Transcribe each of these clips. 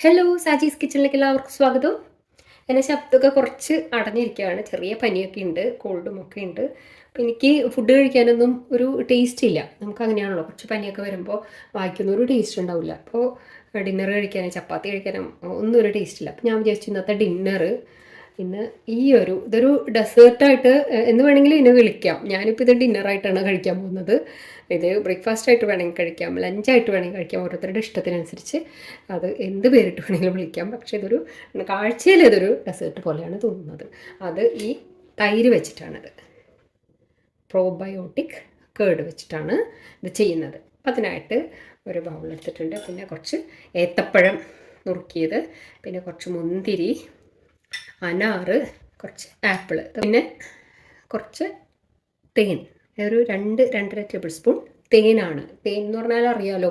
Hello Saji's കിച്ചണിലേക്ക് എല്ലാവർക്കും സ്വാഗതം. എന്നെ ശബ്ദമൊക്കെ കുറച്ച് അടഞ്ഞിരിക്കുകയാണ്. ചെറിയ പനിയൊക്കെ ഉണ്ട് കോൾഡും ഒക്കെ ഉണ്ട്. അപ്പം എനിക്ക് ഫുഡ് കഴിക്കാനൊന്നും ഒരു ടേസ്റ്റ് ഇല്ല. നമുക്ക് അങ്ങനെയാണല്ലോ. കുറച്ച് പനിയൊക്കെ വരുമ്പോൾ വായിക്കുന്ന ഒരു ടേസ്റ്റ് ഉണ്ടാവില്ല. അപ്പോൾ ഡിന്നർ കഴിക്കാനും ചപ്പാത്തി കഴിക്കാനും ഒന്നും ഒരു ടേസ്റ്റ് ഇല്ല. അപ്പോൾ ഞാൻ വിചാരിച്ചു ഇന്നത്തെ ഡിന്നർ ഇന്ന് ഈ ഒരു ഇതൊരു ഡെസേർട്ടായിട്ട് എന്ന് വേണമെങ്കിലും ഇതിനെ വിളിക്കാം. ഞാനിപ്പോൾ ഇത് ഡിന്നറായിട്ടാണ് കഴിക്കാൻ പോകുന്നത്. ഇത് ബ്രേക്ക്ഫാസ്റ്റ് ആയിട്ട് വേണമെങ്കിൽ കഴിക്കാം ലഞ്ചായിട്ട് വേണമെങ്കിൽ കഴിക്കാം ഓരോരുത്തരുടെ ഇഷ്ടത്തിനനുസരിച്ച് അത് എന്ത് പേരിട്ട് വേണമെങ്കിലും വിളിക്കാം. പക്ഷേ ഇതൊരു കാഴ്ചയിൽ ഇതൊരു ഡെസേർട്ട് പോലെയാണ് തോന്നുന്നത്. അത് ഈ തൈര് വെച്ചിട്ടാണത്. പ്രോബയോട്ടിക് കേട് വെച്ചിട്ടാണ് ഇത് ചെയ്യുന്നത്. അപ്പം അതിനായിട്ട് ഒരു ബൗൾ എടുത്തിട്ടുണ്ട്. പിന്നെ കുറച്ച് ഏത്തപ്പഴം നുറുക്കിയത്. പിന്നെ കുറച്ച് മുന്തിരി അനാറ് കുറച്ച് ആപ്പിൾ പിന്നെ കുറച്ച് തേൻ. ഒരു രണ്ട് രണ്ടര ടേബിൾ സ്പൂൺ തേനാണ്. തേൻ എന്ന് പറഞ്ഞാൽ അറിയാലോ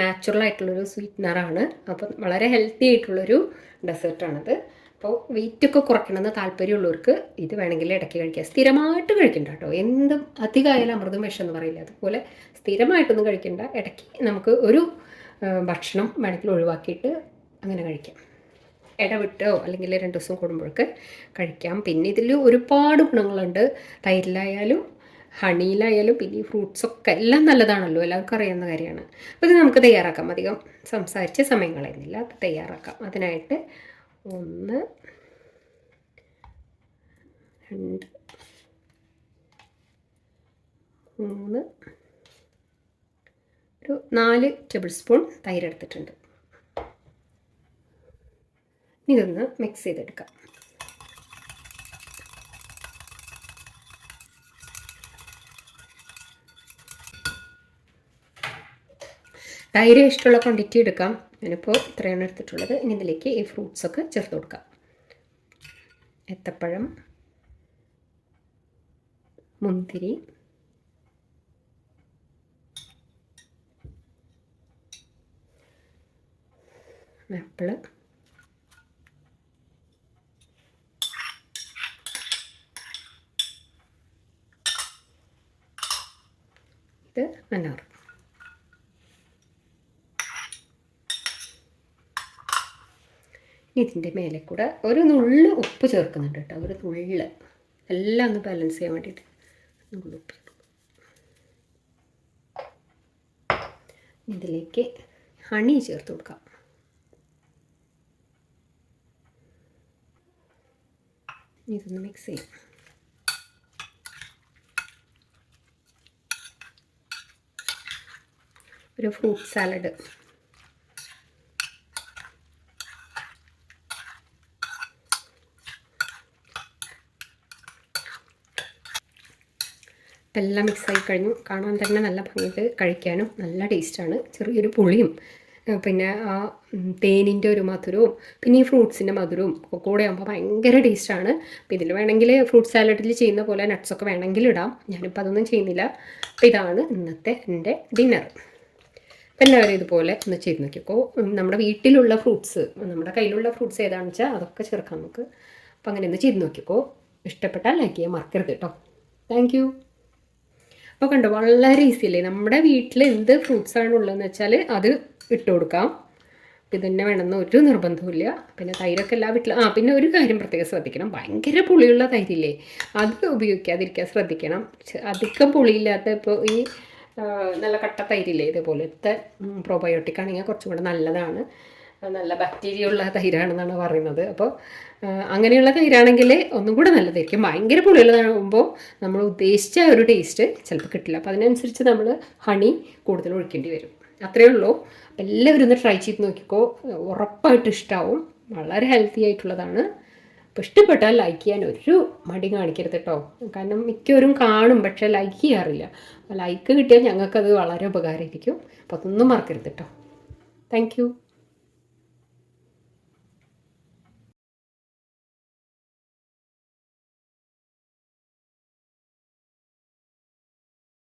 നാച്ചുറൽ ആയിട്ടുള്ളൊരു സ്വീറ്റ്നറാണ് അപ്പം വളരെ ഹെൽത്തി ആയിട്ടുള്ളൊരു ഡെസേർട്ടാണത് അപ്പോൾ വെയിറ്റൊക്കെ കുറയ്ക്കണമെന്ന് താല്പര്യമുള്ളവർക്ക് ഇത് വേണമെങ്കിൽ ഇടയ്ക്ക് കഴിക്കുക സ്ഥിരമായിട്ട് കഴിക്കണ്ട കേട്ടോ. എന്തും അധികമായാലും അമൃതം വിഷം എന്ന് പറയില്ല അതുപോലെ സ്ഥിരമായിട്ടൊന്നും കഴിക്കണ്ട. ഇടയ്ക്ക് നമുക്ക് ഒരു ഭക്ഷണം വേണമെങ്കിൽ ഒഴിവാക്കിയിട്ട് അങ്ങനെ കഴിക്കാം. ഇടവിട്ടോ അല്ലെങ്കിൽ രണ്ട് ദിവസം കൂടുമ്പോഴൊക്കെ കഴിക്കാം. പിന്നെ ഇതിൽ ഒരുപാട് ഗുണങ്ങളുണ്ട്. തൈരിലായാലും ഹണിയിലായാലും പിന്നെ ഈ ഫ്രൂട്ട്സൊക്കെ എല്ലാം നല്ലതാണല്ലോ. എല്ലാവർക്കും അറിയാവുന്ന കാര്യമാണ്. അപ്പോൾ ഇത് നമുക്ക് തയ്യാറാക്കാം. അധികം സംസാരിച്ച് സമയം കളയുന്നില്ല അത് തയ്യാറാക്കാം. അതിനായിട്ട് ഒന്ന് രണ്ട് മൂന്ന് ഒരു നാല് ടേബിൾ സ്പൂൺ തൈര് എടുത്തിട്ടുണ്ട്. ഇതൊന്ന് മിക്സ് ചെയ്തെടുക്കാം. തൈര് ഇഷ്ടമുള്ള ക്വാണ്ടിറ്റി എടുക്കാം. ഞാനിപ്പോൾ ഇത്രയാണ് എടുത്തിട്ടുള്ളത്. ഇനി ഇതിലേക്ക് ഈ ഫ്രൂട്ട്സൊക്കെ ചേർത്ത് കൊടുക്കാം. ഏത്തപ്പഴം മുന്തിരി ആപ്പിൾ ഇത് വറുക്കും. ഇതിന്റെ മേലെ കൂടെ ഒരു നുള്ള് ഉപ്പ് ചേർക്കുന്നുണ്ട് കേട്ടോ ഒരു നുള്ള്. എല്ലാം ഒന്ന് ബാലൻസ് ചെയ്യാൻ വേണ്ടിയിട്ട് നുള്ള് ഉപ്പ് ഇതിലേക്ക് ഹണി ചേർത്ത് കൊടുക്കാം. ഇതൊന്ന് മിക്സ് ചെയ്യാം. ഒരു ഫ്രൂട്ട് സാലഡ്. എല്ലാം മിക്സായി കഴിഞ്ഞു. കാണാൻ തന്നെ നല്ല ഭംഗിയിട്ട് കഴിക്കാനും നല്ല ടേസ്റ്റാണ് ചെറിയൊരു പുളിയും പിന്നെ ആ തേനിന്റെ ഒരു മധുരവും പിന്നെ ഈ ഫ്രൂട്ട്സിന്റെ മധുരവും ഒക്കെ കൂടെ ആകുമ്പോൾ ഭയങ്കര ടേസ്റ്റാണ് ഇതിൽ വേണമെങ്കിൽ ഫ്രൂട്ട് സാലഡിൽ ചെയ്യുന്ന പോലെ നട്ട്സൊക്കെ വേണമെങ്കിൽ ഇടാം. ഞാനിപ്പോൾ അതൊന്നും ചെയ്യുന്നില്ല. അപ്പം ഇതാണ് ഇന്നത്തെ എന്റെ ഡിന്നർ എല്ലാവരും ഇതുപോലെ ഒന്ന് ചെയ്ത് നോക്കിക്കോ നമ്മുടെ വീട്ടിലുള്ള ഫ്രൂട്ട്സ് നമ്മുടെ കയ്യിലുള്ള ഫ്രൂട്ട്സ് ഏതാണെന്ന് വെച്ചാൽ അതൊക്കെ ചേർക്കാം നമുക്ക്. അപ്പോൾ അങ്ങനെ ഒന്ന് ചെയ്ത് നോക്കിക്കോ ഇഷ്ടപ്പെട്ടാൽ ലൈക്ക് ചെയ്യാൻ മറക്കരുത് കേട്ടോ താങ്ക് യു അപ്പോൾ കണ്ടോ വളരെ ഈസി അല്ലേ? നമ്മുടെ വീട്ടിൽ എന്ത് ഫ്രൂട്ട്സ് ആണ് ഉള്ളതെന്ന് വെച്ചാൽ അത് ഇട്ട് കൊടുക്കാം. ഇത് തന്നെ വേണമെന്ന് ഒരു നിർബന്ധമില്ല പിന്നെ തൈരൊക്കെ എല്ലാ വീട്ടിലും ആ പിന്നെ ഒരു കാര്യം പ്രത്യേകം ശ്രദ്ധിക്കണം. ഭയങ്കര പുളിയുള്ള തൈരില്ലേ അത് ഉപയോഗിക്കാതിരിക്കാൻ ശ്രദ്ധിക്കണം. അധികം പുളിയില്ലാത്ത ഇപ്പോൾ ഈ നല്ല കട്ട തൈരില്ലേ ഇതേപോലത്തെ പ്രോബയോട്ടിക് ആണെങ്കിൽ കുറച്ചും കൂടെ നല്ലതാണ് നല്ല ബാക്ടീരിയ ഉള്ള തൈരാണെന്നാണ് പറയുന്നത്. അപ്പോൾ അങ്ങനെയുള്ള തൈരാണെങ്കിൽ ഒന്നും കൂടെ നല്ലതായിരിക്കും. ഭയങ്കര പുളിയുള്ളതാകുമ്പോൾ നമ്മൾ ഉദ്ദേശിച്ച ഒരു ടേസ്റ്റ് ചിലപ്പോൾ കിട്ടില്ല. അപ്പോൾ അതിനനുസരിച്ച് നമ്മൾ ഹണി കൂടുതൽ ഒഴിക്കേണ്ടി വരും. അത്രയേ ഉള്ളൂ. അപ്പോൾ എല്ലാവരും ഒന്ന് ട്രൈ ചെയ്ത് നോക്കിക്കോ. ഉറപ്പായിട്ട് ഇഷ്ടമാവും വളരെ ഹെൽത്തി ആയിട്ടുള്ളതാണ്. അപ്പോൾ ഇഷ്ടപ്പെട്ടാൽ ലൈക്ക് ചെയ്യാൻ ഒരു മടി കാണിക്കരുത് കേട്ടോ കാരണം മിക്കവരും കാണും പക്ഷേ ലൈക്ക് ചെയ്യാറില്ല. ലൈക്ക് കിട്ടിയാൽ ഞങ്ങൾക്കത് വളരെ ഉപകാരമായിരിക്കും. അപ്പോൾ അതൊന്നും മറക്കരുത് കേട്ടോ താങ്ക്